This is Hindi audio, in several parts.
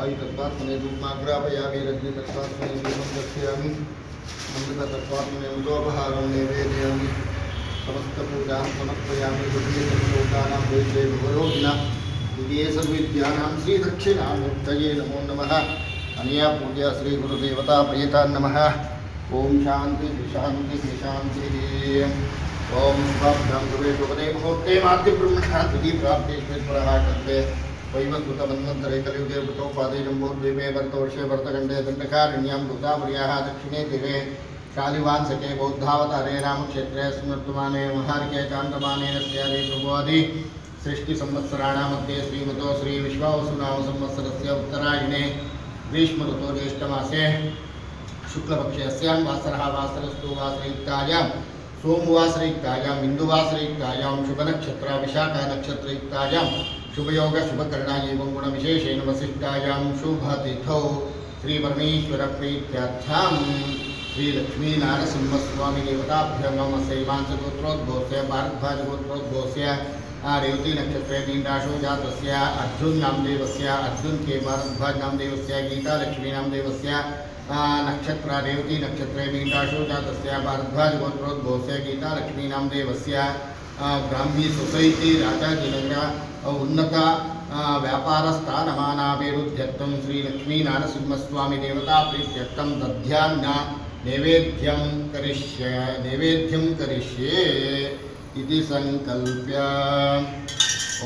आयुतत्वात्मने धूमाग्रापयामि रजनीतत्वात्मने दीपं दर्शयामि अमृततत्वात्मने मृतोपहारं निवेदयामि समस्तपूजां समर्पयामि श्रीदक्षिणामूर्तये नमो अनया पूजा श्रीगुरुदेवता प्रियता नमः ॐ शान्ति शान्ति शान्तिः ॐ स्वाभ्यां गुरुवे शुभदे मुहूर्ते माद्यब्रह्मणः द्वितीयप्राप्तेश्वरः कल्पे वैवस्वतमन्वन्तरे कलियुगे वृतोपादे जम्बोद्वीपे भूतापुर्याः दक्षिणे कालिवांसके बौद्धावतारे रामक्षेत्रे स्मृतमाने महार्के चान्द्रमाने नस्यादि प्रभुवादि सृष्टिसंवत्सराणां मध्ये श्रीमतो श्रीविश्वावसुनाम संवत्सरस्य उत्तरायणे ग्रीष्मऋतो ज्येष्ठमासे शुक्लपक्षे वासरः वासरस्तु वासरयुक्तायां सोमवासरयुक्तायाम् इन्दुवासरयुक्तायां शुभनक्षत्र, विशाखनक्षत्रयुक्तायां, शुभयोग एवं गुणविशेषेण वसिष्ठायां शुभतिथौ। श्रीपरमेश्वरप्रीत्यार्थ्यां श्रीलक्ष्मीनारसिंहस्वामी देवताभ्य मम शैवांशगोत्रोद्भवस्य भारद्वाजगोत्रोद्भवस्य रेवती नक्षत्रे मीनराशो जातस्य अर्जुन नामदेवस्य अर्जुन के भारद्वाज नामदेवस्य गीतालक्ष्मी नामदेवस्य नक्षत्र रेवती नक्षत्रे मीनराशो जातस्य भारद्वाज गोत्रोद्भवस्य गीतालक्ष्मी नामदेवस्य ब्राह्मी सोसैटी राजाजिनगर उन्नत व्यापारस्थानमानाभिवृद्ध्यर्थं श्रीलक्ष्मीनारसिंहस्वामी देवता प्रीत्यर्थं दध्यान्न नैवेद्यं करिष्य, नैवेद्यं करिष्ये इति सङ्कल्प्य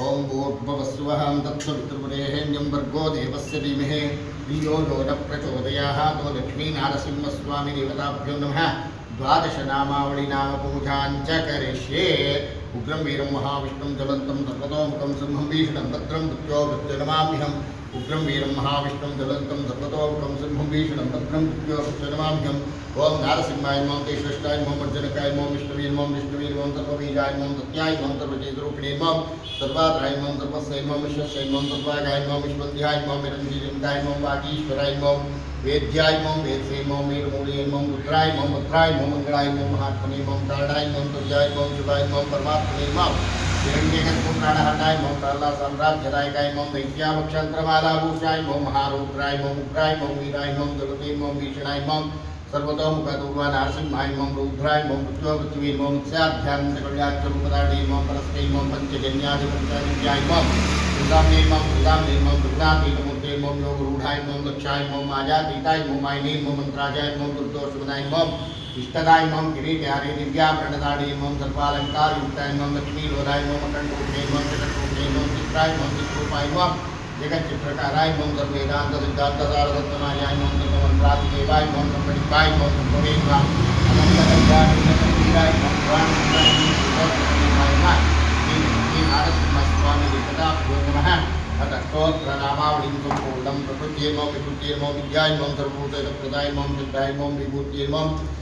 ॐ भूर्भुवस्वहं तत्सवितृवरेण्यं भर्गो देवस्य धीमहि। धियो यो न प्रचोदयात् तो लक्ष्मीनारसिंहस्वामी देवताभ्यो नमः। द्वादशनामावळि नाम पूजां च करिष्ये। उग्रं वीरं महाविष्णुं ज्वलन्तं सर्वतोमुखं सिंहं भीषणं भद्रं मृत्यो मृत्युनमाम्यहम् उग्रं वीरं महाविष्णुं ज्वलन्तं सर्वतोमुखं सिंहं भीषणं भद्रं मृत्यो मृत्युनमाम्यहम् ओम नारसिंहाय मम केशष्टाय मम अर्जुनकाय मम विष्णुवीर मम विष्णुवीर, मम सर्वबीजाय मम सत्याय मम सर्वचेतरूपिणे मम सर्वात्राय मम सर्वस्यै, मम विश्वस्यै, मम सर्वागाय, मम विश्वन्ध्याय, मम निरञ्जीरन्ताय मम वागीश्वराय, मम वेद्याय, मम वेदसे मम वीरमूलिये मम रुद्राय मम भद्राय मम मंगलाय, मम महात्मने, मम कारणाय मम तुर्याय मम शिवाय मम परमात्मने, मम हिरण्यगर्भपुराणहरणाय मम प्रहलाद साम्राज्यदायकाय मम दैत्यावक्षांतरमालाभूषाय मम महारुद्राय मम उग्राय मम वीराय मम जगते मम भीषणाय मम सर्वतोमुखदूर्वा नारसिंहाय मम रुद्राय मम मृत्योपृथ्वी मम मत्स्याध्यात्मकल्याच्चरूपदाडे मम परस्कै मम पञ्चजन्याधिपञ्चादित्याय मम सुदाम्ने मम सुदाम्ने मम दुर्गापीठमूर्ते मम योगरूढाय मम लक्षाय मम मायातीताय मम मायने मम मन्त्राजाय मम दुर्दोषमनाय मम इष्टदाय मम किरीट्यारे दिव्याभरणदाडे मम सर्वालङ्कारयुक्ताय मम लक्ष्मीलोलाय मम कण्ठूटे मम जगत्रूटे मम चित्राय मम चित्रूपाय मम जगच्चित्रकाराय मम सर्वेदान्त सिद्धान्त सारसत्तमायाय मम मम सर्वनिपाय मम सर्ववेद्वा मम पुराणमाय श्रीनारसिंहस्वामी देवताभ्यो नमः विकृत्येर्मो विद्यायमो सर्वभूतप्रदाय मम सिद्धाय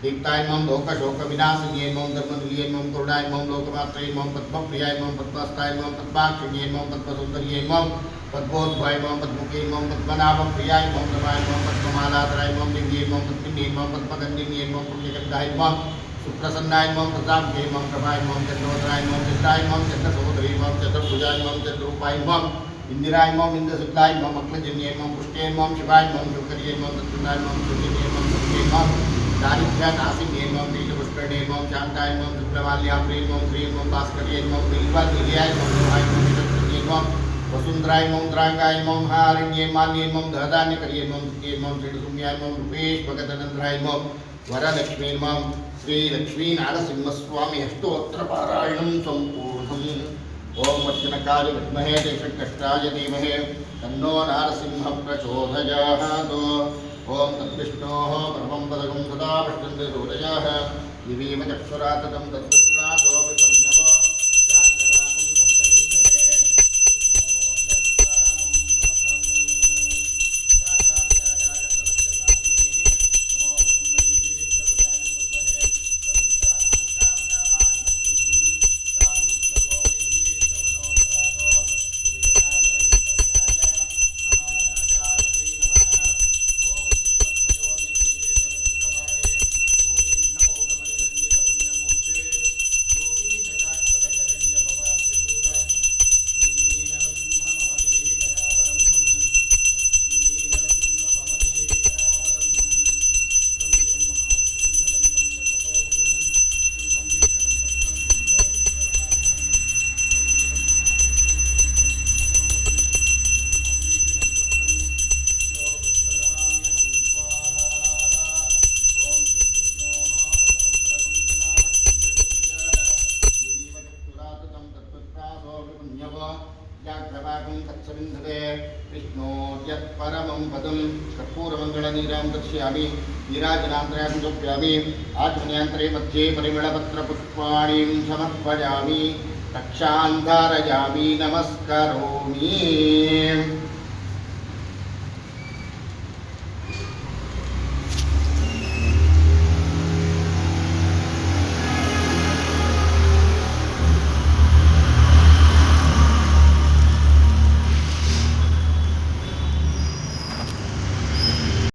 दीप्ताय मम लोक शोक विनाशिन्ये मम धर्मनिलये मम करुणाय मम लोकमात्रे मम पद्मप्रियाय मम पद्मस्ताय मम पद्माक्षिण्ये मम पद्मसुन्दर्ये मम पद्मोद्भवाय मम पद्मुखे मम पद्मनाभ प्रियाय मम नमाय मम पद्ममालाधराय मम दिव्ये मम पद्मिन्ये मम पद्मगन्धिन्ये मम पुण्यगन्धाय मम सुप्रसन्नाय मम प्रतापे मम प्रभाय मम चंद्रोदराय मम चित्राय मम चंद्रसहोदरी मम चतुर्भुजाय मम चंद्रूपाय मम इंदिराय मम इंद्रशुक्लाय मम अक्लजन्ये मम पुष्टे मम शिवाय मम शुकर्ये मम दत्तुनाय मम सुजन्ये मम सत्ये मम दारिद्र्यानाशि निर्मम नीलपुष्पणेमम शांतायमम ओम श्रीमम भास्कर्यमम बिल्वादिल्यायमम ओम विदत्तनिर्मम वसुंधरायमम ओम हारण्येमान्येमम धृदान्यकर्येमम सुत्येमम ओम रूपेश भगतनंदरायमम वरलक्ष्मीर्मम श्रीलक्ष्मीनारसिंहस्वामी हस्तोत्रपारायणं ओम ॐ ओम विद्महे देशकष्टाय धीमहे, तन्नो नारसिंहप्रचोदयात् ओम तद्विष्णोः परमं पदकम् इवीम चक्षुरातम तत्व विन्दते विष्णोर्यत्परमं पदं कर्पूरमङ्गलनीरां दर्शयामि। नीराजनान्तरां जोप्यामि। आत्मन्यान्तरे मध्ये परिमलपत्रपुष्पाणीं समर्पयामि। रक्षान्धारयामि। नमस्करोमि।